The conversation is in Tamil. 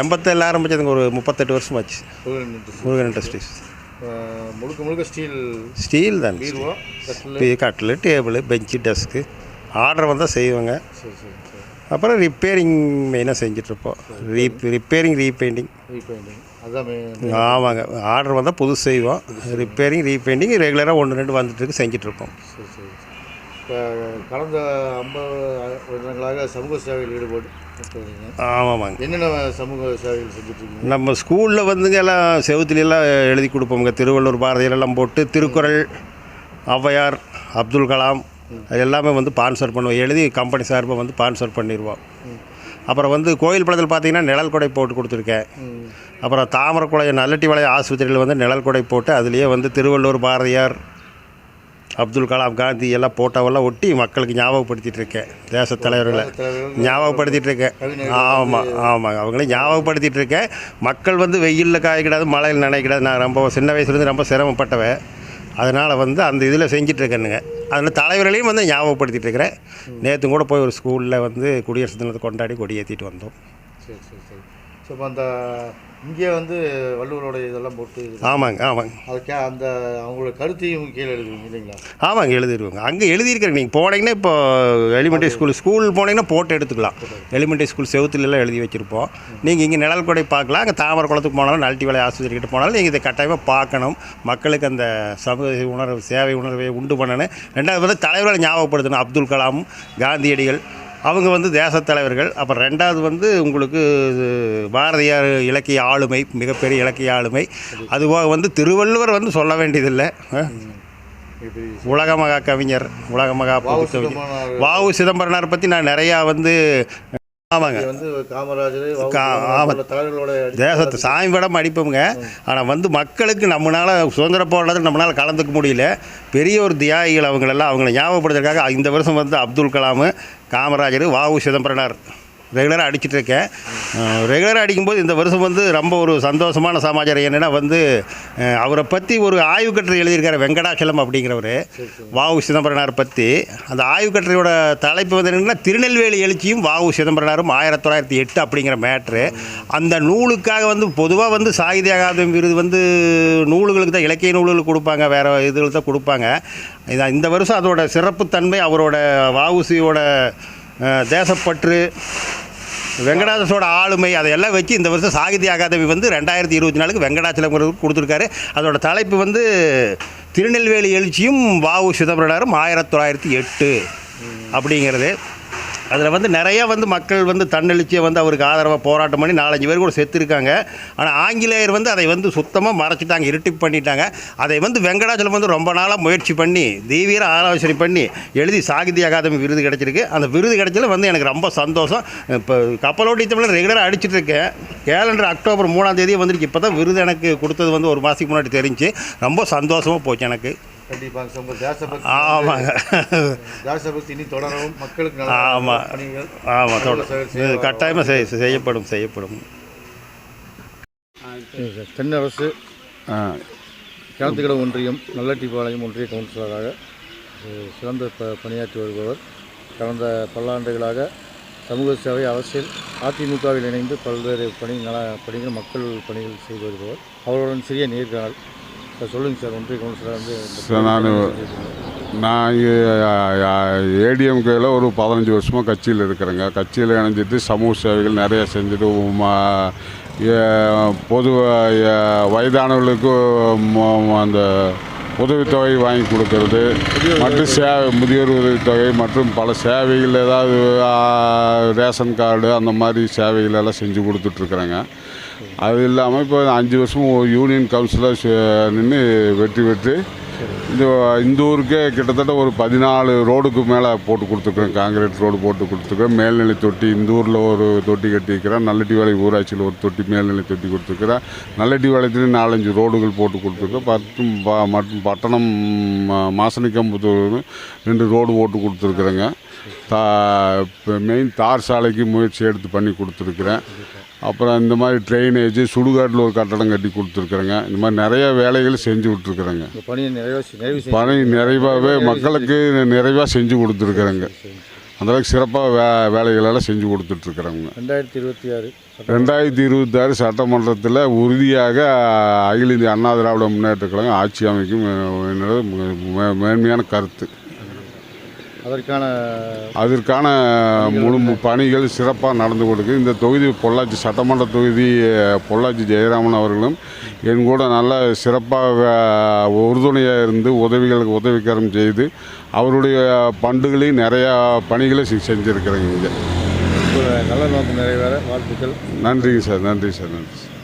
எண்பத்தேழு ஆரம்பிச்சதுங்க ஒரு முப்பத்தெட்டு வருஷம் ஆச்சு முருகன் இண்டஸ்ட்ரீஸ் முழுக்க முழுக்க ஸ்டீல். ஸ்டீல் தான். கட்டில். டேபிள் பெஞ்சு டெஸ்க்கு. ஆர்டர் வந்தால் செய்வாங்க. அப்புறம் ரிப்பேரிங் மெயினாக செஞ்சிட்ருப்போம். ரீப் ரிப்பேரிங் ரீபெயிண்டிங் ரீபெயிண்டிங். ஆமாங்க. ஆர்டர் வந்தால் புதுசு செய்வோம். ரிப்பேரிங் ரீபெயிண்டிங் ரெகுலராக ஒன்று ரெண்டு வந்துட்டு இருக்கு செஞ்சிட்ருக்கோம். இப்போ கடந்த ஐம்பது வருடங்களாக சமூக சேவையில் ஈடுபட்டு ஆமாமாங்க. என்னென்ன சமூக சேவைகள் நம்ம ஸ்கூலில் வந்துங்க எல்லாம் செவுத்துல எல்லாம் எழுதி கொடுப்போங்க திருவள்ளூர் பாரதியார் எல்லாம் போட்டு திருக்குறள் ஔவையார் அப்துல் கலாம் அது எல்லாமே வந்து ஸ்பான்சர் பண்ணுவோம். எழுதி கம்பெனி சார்பாக வந்து ஸ்பான்சர் பண்ணிடுவோம் அப்புறம் வந்து கோயில் படத்தில் பார்த்தீங்கன்னா நிழல் கொடை போட்டு கொடுத்துருக்கேன். அப்புறம் தாமரக்குளை நல்லட்டிவளை ஆஸ்பத்திரியில் வந்து நிழல் கொடை போட்டு அதுலேயே வந்து திருவள்ளூர் பாரதியார் அப்துல் கலாம் காந்தி எல்லாம் போட்டோவெல்லாம் ஒட்டி மக்களுக்கு ஞாபகப்படுத்திட்டு இருக்கேன். தேசத் தலைவர்களை ஞாபகப்படுத்திட்டு இருக்கேன். ஆமாம் ஆமாம் ஆமாங்க அவங்களே ஞாபகப்படுத்திட்டு இருக்கேன். மக்கள் வந்து வெயிலில் காயக்கூடாது மழையில் நினைக்கிடாது நான் ரொம்ப சின்ன வயசுலேருந்து ரொம்ப சிரமப்பட்டவன். அதனால் வந்து அந்த இதில் செஞ்சிட்ருக்கேனுங்க அதில் தலைவர்களையும் வந்து ஞாபகப்படுத்திட்டு இருக்கிறேன். நேற்று கூட போய் ஒரு ஸ்கூலில் வந்து குடியரசு தினத்தை கொண்டாடி கொடி ஏற்றிட்டு வந்தோம். சரி சரி சரி. ஸோ இப்போ அந்த இங்கே வந்து வள்ளுவரோட இதெல்லாம் போட்டு ஆமாங்க ஆமாங்க. அதுக்கே அந்த அவங்களோட கருத்தையும் கீழே எழுதுவீங்க இல்லைங்களா? ஆமாங்க எழுதிடுவோங்க. அங்கே எழுதியிருக்கிறேன். நீங்கள் போனீங்கன்னா இப்போ எலிமெண்ட்ரி ஸ்கூல் ஸ்கூல் போனீங்கன்னா போட்டு எடுத்துக்கலாம். எலிமெண்ட்ரி ஸ்கூல் செவுத்துலலாம் எழுதி வச்சுருப்போம். நீங்கள் இங்கே நிழல் கொடை பார்க்கலாம். அங்கே தாமரை குளத்துக்கு போனாலும் நல்ட்டி வேலை ஆஸ்பத்திரிக்கிட்ட போனாலும் நீங்கள் இதை கட்டாயமாக பார்க்கணும். மக்களுக்கு அந்த சமூக உணர்வு சேவை உணர்வை உண்டு பண்ணணும். ரெண்டாவது வந்து தலைவர்களை ஞாபகப்படுத்தணும். அப்துல் கலாம் காந்தியடிகள் அவங்க வந்து தேசத் தலைவர்கள். அப்புறம் ரெண்டாவது வந்து உங்களுக்கு பாரதியார் இலக்கிய ஆளுமை மிகப்பெரிய இலக்கிய ஆளுமை. அதுபோக வந்து திருவள்ளுவர் வந்து சொல்ல வேண்டியதில்லை. உலக மகா கவிஞர் உலக மகா கவிஞர் வாவு சிதம்பரனார் பற்றி நான் நிறையா வந்து ஆமாங்க. வந்து காமராஜர் தேசத்தை சாமி படம் அடிப்போங்க ஆனால் வந்து மக்களுக்கு நம்மளால் சுதந்திர போராட்டத்தில் நம்மளால் கலந்துக்க முடியல. பெரிய ஒரு தியாகிகள் அவங்களெல்லாம் அவங்கள ஞாபகப்படுத்துறதுக்காக இந்த வருஷம் வந்து அப்துல் கலாம் காமராஜர் வாவு சிதம்பரனார். ரெகுலராக அடிச்சுட்டு இருக்கேன் ரெகுலராக அடிக்கும்போது இந்த வருஷம் வந்து ரொம்ப ஒரு சந்தோஷமான சமாச்சாரம். என்னென்னா வந்து அவரை பற்றி ஒரு ஆய்வு கட்டுரை எழுதியிருக்காரு வெங்கடாச்சலம் அப்படிங்கிறவர். வாவு சிதம்பரனார் பற்றி அந்த ஆய்வு கட்டுரையோட தலைப்பு வந்து என்னென்னா திருநெல்வேலி எழுச்சியும் வாவு சிதம்பரனாரும் ஆயிரத்தி தொள்ளாயிரத்தி எட்டு அப்படிங்கிற மேட்ரு. அந்த நூலுக்காக வந்து பொதுவாக வந்து சாகித்ய அகாதமி விருது வந்து நூல்களுக்கு தான் இலக்கிய நூல்களுக்கு கொடுப்பாங்க வேறு இதுகளுக்கு தான் கொடுப்பாங்க. இதான் இந்த வருஷம் அதோட சிறப்புத்தன்மை அவரோட வாவுசியோட தேசப்பற்று வெங்கடாசலோட ஆளுமை அதையெல்லாம் வச்சு இந்த வருஷம் சாகித்ய அகாதமி வந்து ரெண்டாயிரத்தி இருபத்தி நாலுக்கு வெங்கடாச்சலம் கொடுத்துருக்காரு. அதோட தலைப்பு வந்து திருநெல்வேலி எழுச்சியும் வாவு சிதம்பரனாரும் ஆயிரத்தி தொள்ளாயிரத்தி எட்டு அப்படிங்கிறது. அதில் வந்து நிறையா வந்து மக்கள் வந்து தன்னெழுச்சியை வந்து அவருக்கு ஆதரவாக போராட்டம் பண்ணி நாலஞ்சு பேர் கூட செத்துருக்காங்க. ஆனால் ஆங்கிலேயர் வந்து அதை வந்து சுத்தமாக மறைச்சிட்டாங்க இருட்டி பண்ணிட்டாங்க. அதை வந்து வெங்கடாச்சலம் வந்து ரொம்ப நாளாக முயற்சி பண்ணி தீவிர ஆலோசனை பண்ணி எழுதி சாகித்ய அகாதமி விருது கிடச்சிருக்கு. அந்த விருது கிடைச்சதுல வந்து எனக்கு ரொம்ப சந்தோஷம். இப்போ கப்பலோட்டி தமிழ் ரெகுலராக அடிச்சுட்டு இருக்கேன் கேலண்டர் அக்டோபர் மூணாம் தேதியே வந்துருக்கு இப்போ தான் விருது எனக்கு கொடுத்தது வந்து ஒரு மாதத்துக்கு முன்னாடி தெரிஞ்சு ரொம்ப சந்தோஷமாக போச்சு எனக்கு. கண்டிப்பாங்க சார் உங்க தேசபக்தி ஆமாங்க தேசபக்தி இனி தொடரவும் மக்களுக்கு ஆமாம் இது செய்ய- கட்டாயமாக செய் செய்யப்படும் செய்யப்படும். தென்னரசு கிணத்துக்கடை ஒன்றியம் நல்லட்டிப்பாளையம் ஒன்றிய கவுன்சிலராக சிறந்த ப பணியாற்றி வருபவர். கடந்த பல்லாண்டுகளாக சமூக சேவை அரசியல் அதிமுகவில் இணைந்து பல்வேறு பணி நல பணிகள் மக்கள் பணிகள் செய்து வருபவர். அவருடன் சிறிய நேர்காணல் சார் சொல்லுங்கள் சார் ஒன்றிய கவுன்சிலர் வந்து சார், நான் ஏடிஎம்கேல ஒரு பதினஞ்சு வருஷமாக கட்சியில் இருக்கிறேங்க. கட்சியில் இணைஞ்சிட்டு சமூக சேவைகள் நிறைய செஞ்சுட்டு பொது வயதானவர்களுக்கு அந்த உதவித்தொகை வாங்கி கொடுக்கறது மற்றும் சேவை முதியோர் உதவித்தொகை மற்றும் பல சேவைகள் ஏதாவது ரேஷன் கார்டு அந்த மாதிரி சேவைகள் எல்லாம் செஞ்சு கொடுத்துட்ருக்குறேங்க. அது இல்லாமல் இப்போ அஞ்சு வருஷம் யூனியன் கவுன்சிலர் நின்று வெற்றி பெற்று இந்த இந்த ஊருக்கே கிட்டத்தட்ட ஒரு பதினாலு ரோடுக்கு மேலே போட்டு கொடுத்துருக்குறேன். காங்கிரீட் ரோடு போட்டு கொடுத்துருக்குறேன். மேல்நிலை தொட்டி இந்த ஊரில் ஒரு தொட்டி கட்டியிருக்கிறேன். நல்லட்டிவாளை ஊராட்சியில் ஒரு தொட்டி மேல்நிலை தொட்டி கொடுத்துருக்குறேன். நல்லட்டிவாளையத்துலேயும் நாலஞ்சு ரோடுகள் போட்டு கொடுத்துருக்கேன். மற்றும் ப- மற்றும் பட்டணம் மாசனிக்கம்புத்தூர் ரெண்டு ரோடு போட்டு கொடுத்துருக்குறேங்க. தா மெயின் தார் சாலைக்கு முயற்சி எடுத்து பண்ணி கொடுத்துருக்குறேன். அப்புறம் இந்த மாதிரி ட்ரைனேஜ் சுடுகாட்டில் ஒரு கட்டடம் கட்டி கொடுத்துருக்குறேங்க. இந்த மாதிரி நிறைய வேலைகள் செஞ்சு விட்ருக்குறேங்க பணி நிறைவாகவே மக்களுக்கு நிறைவாக செஞ்சு கொடுத்துருக்குறேங்க. அந்தளவுக்கு சிறப்பாக வே வேலைகளெல்லாம் செஞ்சு கொடுத்துட்ருக்குறவங்க ரெண்டாயிரத்தி இருபத்தி ஆறு ரெண்டாயிரத்தி இருபத்தாறு சட்டமன்றத்தில் உறுதியாக அகில இந்திய அண்ணா திராவிட முன்னேற்ற கழகம் ஆட்சி அமைக்கும் மேன்மையான கருத்து. அதற்கான அதற்கான முழு பணிகள் சிறப்பாக நடந்து கொடுக்கு இந்த தொகுதி பொள்ளாச்சி சட்டமன்ற தொகுதி பொள்ளாச்சி ஜெயராமன் அவர்களும் என் கூட நல்ல சிறப்பாக உறுதுணையாக இருந்து உதவிகளுக்கு உதவிக்கரம் செய்து அவருடைய பண்டுகளையும் நிறையா பணிகளை செஞ்சிருக்கிறேங்க இங்கே. நல்ல நோக்கம் நிறைவேற வாழ்த்துக்கள். நன்றிங்க சார் நன்றி சார் நன்றி சார்.